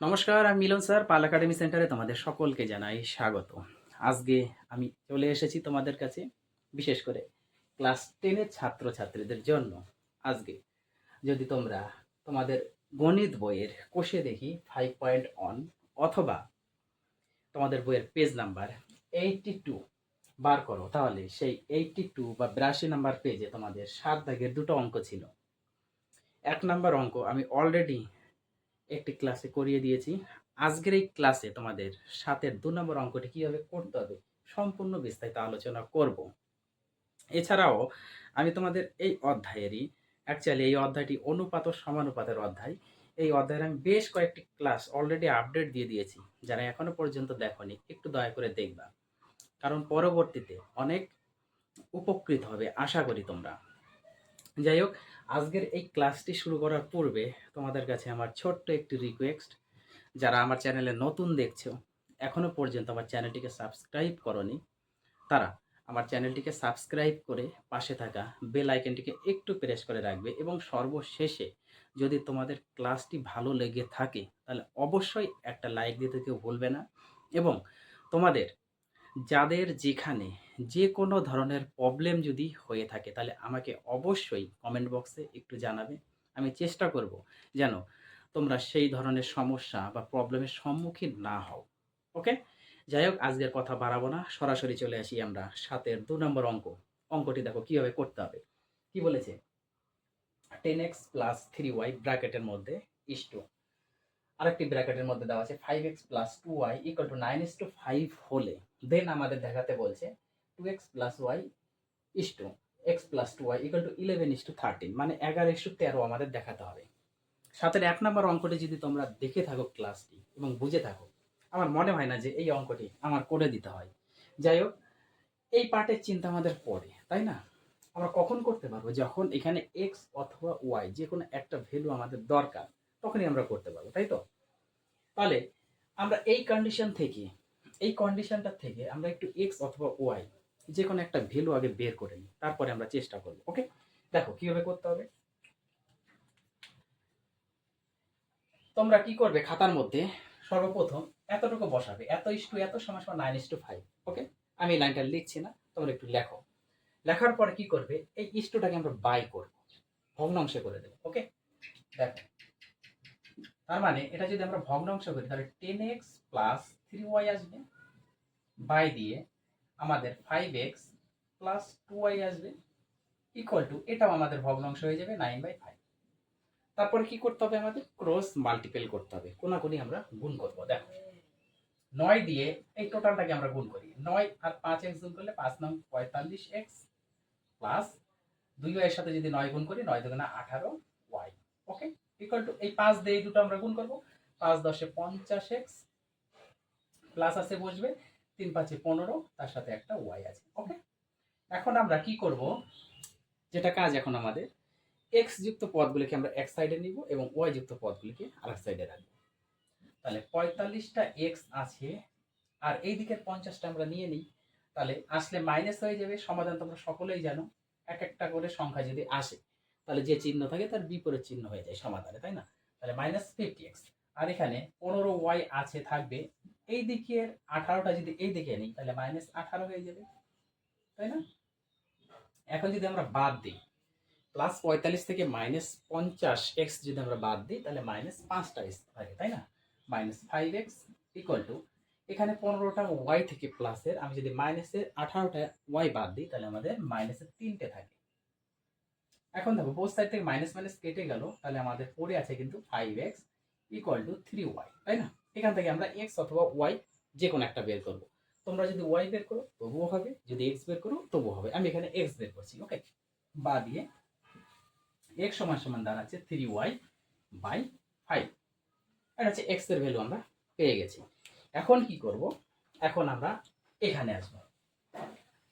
নমস্কার, আমি মিলন স্যার, পাল একাডেমি সেন্টারে তোমাদের সকলকে জানাই স্বাগত। আজকে আমি চলে এসেছি তোমাদের কাছে, বিশেষ করে ক্লাস টেনের ছাত্রছাত্রীদের জন্য। আজকে যদি তোমরা তোমাদের গণিত বইয়ের কোষে দেখি ফাইভ পয়েন্ট অন অথবা তোমাদের বইয়ের পেজ নাম্বার এইটটি টু বার করো, তাহলে সেই এইটটি টু বা বিরাশি নাম্বার পেজে তোমাদের সাত দাগের দুটো অঙ্ক ছিল। এক নাম্বার অঙ্ক আমি অলরেডি একটি ক্লাসে করিয়ে দিয়েছি। আজকের এই ক্লাসে তোমাদের সাতের দু নম্বর অঙ্কটি কীভাবে করতে হবে সম্পূর্ণ বিস্তারিত আলোচনা করব। এছাড়াও আমি তোমাদের এই অধ্যায়েরই অ্যাকচুয়ালি এই অধ্যায়টি অনুপাত ও সমানুপাতের অধ্যায়। এই অধ্যায়ের আমি বেশ কয়েকটি ক্লাস অলরেডি আপডেট দিয়ে দিয়েছি। যারা এখনও পর্যন্ত দেখনি, একটু দয়া করে দেখবা। কারণ পরবর্তীতে অনেক উপকৃত হবে, আশা করি তোমরা। যাই হোক, আজকের এই ক্লাসটি শুরু করার পূর্বে তোমাদের কাছে আমার ছোট্ট একটি রিকোয়েস্ট যারা আমার চ্যানেলে নতুন দেখছ, এখনও পর্যন্ত আমার চ্যানেলটিকে সাবস্ক্রাইব করনি, তারা আমার চ্যানেলটিকে সাবস্ক্রাইব করে পাশে থাকা বেল আইকনটিকে একটু প্রেস করে রাখবে এবং সর্বশেষে যদি তোমাদের ক্লাসটি ভালো লেগে থাকে, তাহলে অবশ্যই একটা লাইক দিতে কেউ ভুলবে না। এবং তোমাদের যাদের যেখানে যে কোনো ধরনের প্রবলেম যদি হয়ে থাকে, তাহলে আমাকে অবশ্যই কমেন্ট বক্সে একটু জানাবে। আমি চেষ্টা করব যেন তোমরা সেই ধরনের সমস্যা বা প্রবলেমের সম্মুখীন না হও। ওকে যাই হোক, আজকের কথা বাড়াবো না। সরাসরি চলে আসি আমরা সাতের দু নম্বর অঙ্ক। অঙ্কটি দেখো কীভাবে করতে হবে। কি বলেছে? Ten x plus three y ব্র্যাকেটের মধ্যে ইস টু আরেকটি ব্র্যাকেটের মধ্যে দেওয়া আছে five x plus two y equal to nine is to five হলে দেন আমাদের দেখাতে বলছে two x plus y is to x plus two y equal to eleven is to thirteen মানে এগারো ইস টু তেরো আমাদের দেখাতে হবে। সাথের এক নম্বর অঙ্কটি যদি তোমরা দেখে থাকো ক্লাসটি এবং বুঝে থাকো, আমার মনে হয় না যে এই অঙ্কটি আমার করে দিতে হয়। যাই হোক, এই পার্টের চিন্তা আমাদের পড়ে তাই না? আমরা কখন করতে পারব? যখন এখানে এক্স অথবা ওয়াই যে কোনো একটা ভ্যালু আমাদের দরকার, তখনই আমরা করতে পারব, তাই তো? তাহলে আমরা এই কন্ডিশন থেকে এই কন্ডিশনটা থেকে আমরা একটু এক্স অথবা ওয়াই যে কোনো একটা ভ্যালু আগে বের করে নিই, তারপরে আমরা চেষ্টা করব, ওকে? দেখো, কীভাবে করতে হবে? তোমরা কি করবে খাতার মধ্যে? সর্বপ্রথম এতটুকু বসাবে, এত ইস টু এত সময় সময় nine is to five okay? আমি এই লাইনটা লিখছি না, তোমরা একটু লেখো। লেখার পরে কি করবে? এই ইস টুটাকে আমরা বাই করব, ভগ্নাংশে করে দেবো, ওকে? দেখো তার মানে এটা যদি আমরা ভগ্নাংশ করি, তাহলে ten x plus three y আসবে বাই দিয়ে আমাদের five x plus two y আসবে ইকুয়াল টু এটাও আমাদের ভগ্নাংশ হয়ে যাবে নাইন বাই ফাইভ তারপরে কি করতে হবে আমাদের? ক্রস মাল্টিপেল করতে হবে। কোনাকুনি আমরা গুণ করব, দেখো। নয় দিয়ে এই টোটালটাকে আমরা গুণ করি। নয় আর পাঁচ এক্স গুণ করলে পাঁচ নং পঁয়তাল্লিশ এক্স প্লাস দুই ওয়াইয়ের সাথে যদি নয় গুণ করি, নয় দুগুণা আঠারো ওয়াই ওকে ইকুয়াল টু এই পাঁচ দিয়ে এই দুটো আমরা গুণ করব। পাঁচ দশে পঞ্চাশ এক্স প্লাস আছে বসবে, তিন পাঁচে পনেরো, তার সাথে একটা ওয়াই আছে ওকে এখন আমরা কি করব? যেটা কাজ এখন আমাদের এক্স যুক্ত পদগুলিকে আমরা এক সাইডে নিব এবং ওয়াই যুক্ত পদগুলিকে আরেক সাইডে রাখব। তাহলে পঁয়তাল্লিশটা এক্স আছে, আর এই দিকের পঞ্চাশটা আমরা নিয়ে নিই। তাহলে আসলে মাইনাস হয়ে যাবে, সমাধান তোমরা সকলেই জানো, এক একটা করে সংখ্যা যদি আসে। তাহলে যে চিহ্ন থাকে তার বিপরীত চিহ্ন হয়ে যায় সমাধানে, তাই না? তাহলে মাইনাস ফিফটি এক্স আর এখানে পনেরো ওয়াই আছে, থাকবে। এই দিকের আঠারোটা যদি এই দিকে নিই, তাহলে মাইনাস আঠারো হয়ে যাবে, তাই না? এখন যদি আমরা বাদ দিই প্লাস পঁয়তাল্লিশ থেকে মাইনাস পঞ্চাশ এক্স যদি আমরা বাদ দিই, তাহলে মাইনাস পাঁচটা এক্স থাকে, তাই না? Minus five x equal to এখানে পনেরোটা ওয়াই থেকে প্লাসের আমি যদি মাইনাসের আঠারোটা ওয়াই বাদ দিই, তাহলে আমাদের মাইনাসের তিনটে থাকে। এখন দেখো বোথ সাইড থেকে মাইনাস মাইনাস কেটে গেল, তাহলে আমাদের পড়ে আছে কিন্তু five x equal to three y তাই না? এখান থেকে আমরা এক্স অথবা ওয়াই যে কোনো একটা বের করব। তোমরা যদি ওয়াই বের করো, তবুও হবে, যদি এক্স বের করো, তবুও হবে। আমি এখানে এক্স বের করছি ওকে বা দিয়ে এক্স সমান সমান দাঁড়াচ্ছে থ্রি ওয়াই বাই ফাইভ এটা হচ্ছে এক্সের ভ্যালু আমরা পেয়ে গেছি। এখন কি করব? এখন আমরা এখানে আসব।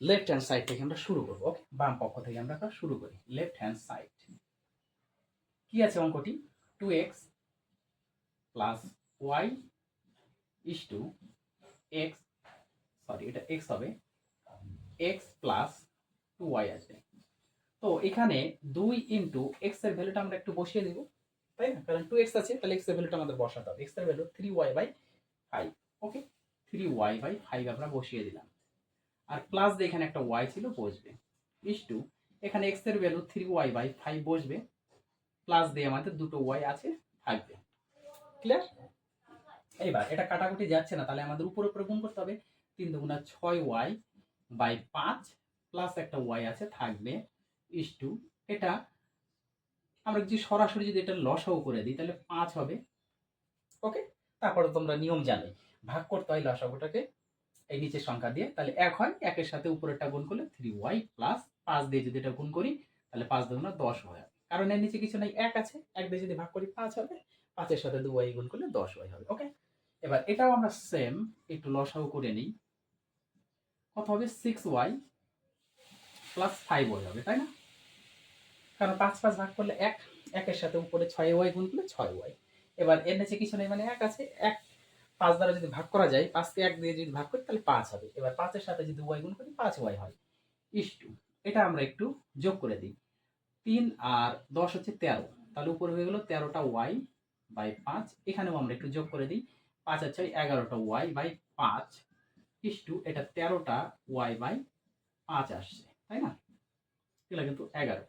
লেফট হ্যান্ড সাইড থেকে আমরা শুরু করব। ওকে বাম পক্ষ থেকে আমরা শুরু করি। লেফট হ্যান্ড সাইড কি আছে অঙ্কটি? Two x plus y is to x sorry এটা এক্স হবে। এক্স প্লাস টু ওয়াই আসবে। তো এখানে দুই ইন্টু এক্সের ভ্যালুটা আমরা একটু বসিয়ে দেব। তাই না? কারণ টু এক্স আছে, তাহলে এক্সের ভ্যালুটা আমাদের বসাতে হবে। এক্সের value three y by five okay three y by five আমরা বসিয়ে দিলাম। আর প্লাস দিয়ে এখানে একটা ওয়াই ছিল, বসবে। ইস টু এখানে এক্সের value three y by five বসবে। প্লাস দিয়ে আমাদের দুটো ওয়াই আছে, থাকবে। ক্লিয়ার এইবার, এটা কাটাকুটি যাচ্ছে না, তাহলে আমাদের উপরে উপরে গুণ করতে হবে। তিন দুগুণা ছয় ওয়াই বাই পাঁচ প্লাস একটা ওয়াই আছে, থাকবে ইস টু এটা আমরা যদি সরাসরি যদি এটা লসাও করে দিই, তাহলে পাঁচ হবে। ওকে তারপরে তোমরা নিয়ম জানো। ভাগ করতে হয় লসাগুটাকে। এই নিচের সংখ্যা দিয়ে, তাহলে এক হয়, একের সাথে উপরেরটা গুণ করলে থ্রি ওয়াই প্লাস পাঁচ দিয়ে যদি এটা গুণ করি, তাহলে পাঁচ দুগুণা দশ হয়। কারণ এর নিচে কিছু নাই, এক আছে, এক দিয়ে যদি ভাগ করি, পাঁচ হবে, পাঁচের সাথে দু ওয়াই গুণ করলে দশ ওয়াই হবে ওকে এবার এটাও আমরা সেম একটু লসাও করে নিই। কত হবে? Six y plus five y হবে, তাই না? কারণ পাঁচ পাঁচ ভাগ করলে এক, একের সাথে উপরে ছয় ওয়াই গুণ করলে ছয় ওয়াই এবার এর নিচে কিছু নেই মানে এক আছে, এক পাঁচ দ্বারা যদি ভাগ করা যায় পাঁচকে এক দিয়ে যদি ভাগ করি, তাহলে পাঁচ হবে। এবার পাঁচের সাথে যদি ওয়াই গুণ করি, পাঁচ ওয়াই হয়। ইস টু, এটা আমরা একটু যোগ করে দিই। তিন আর দশ হচ্ছে তেরো। তাহলে উপরে হয়ে গেলো তেরোটা ওয়াই বাই পাঁচ। এখানেও আমরা একটু যোগ করে দিই। পাঁচ আর ছয়, এগারোটা ওয়াই বাই পাঁচ। ইস টু, এটা তেরোটা ওয়াই বাই পাঁচ আসছে, তাই না? এগুলো কিন্তু এগারো।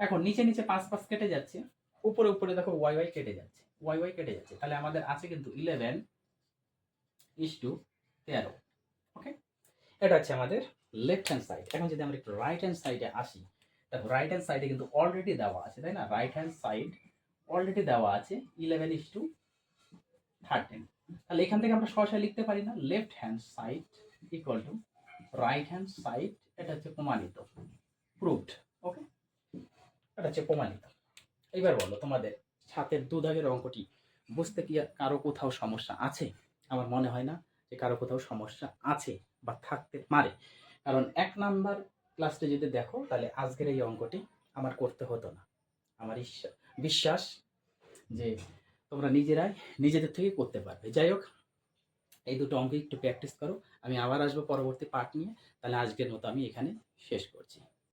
এখন নিচে নিচে পাঁচ পাঁচ কেটে যাচ্ছে। উপরে উপরে দেখো ওয়াই ওয়াই কেটে যাচ্ছে। ওয়াই ওয়াই কেটে যাচ্ছে। তাহলে আমাদের আছে কিন্তু ইলেভেন ইস টু তেরো ওকে এটা হচ্ছে আমাদের লেফট হ্যান্ড সাইড এখন যদি আমরা একটু রাইট হ্যান্ড সাইডে আসি, দেখো রাইট হ্যান্ড সাইডে কিন্তু অলরেডি দেওয়া আছে, তাই না? রাইট হ্যান্ড সাইড অলরেডি দেওয়া আছে ইলেভেন ইস টু থার্টিন তাহলে এখান থেকে আমরা সরাসরি লিখতে পারি না left hand side equal to right hand side এটা হচ্ছে প্রমাণিত প্রুভড ওকে এটা হচ্ছে প্রমাণিত। এইবার বলো, তোমাদের সাতের দু দাগের অঙ্কটি বুঝতে কি কারও কোথাও সমস্যা আছে? আমার মনে হয় না যে কারও কোথাও সমস্যা আছে বা থাকতে পারে। কারণ এক নাম্বার ক্লাসটা যদি দেখো, তাহলে আজকের এই অঙ্কটি আমার করতে হতো না। আমার বিশ্বাস যে তোমরা নিজেরাই নিজেদের থেকে করতে পারবে। যাই হোক, এই দুটো অঙ্ক একটু প্র্যাকটিস করো। আমি আবার আসব পরবর্তী পার্ট নিয়ে। তাহলে আজকের মতো আমি এখানে শেষ করছি।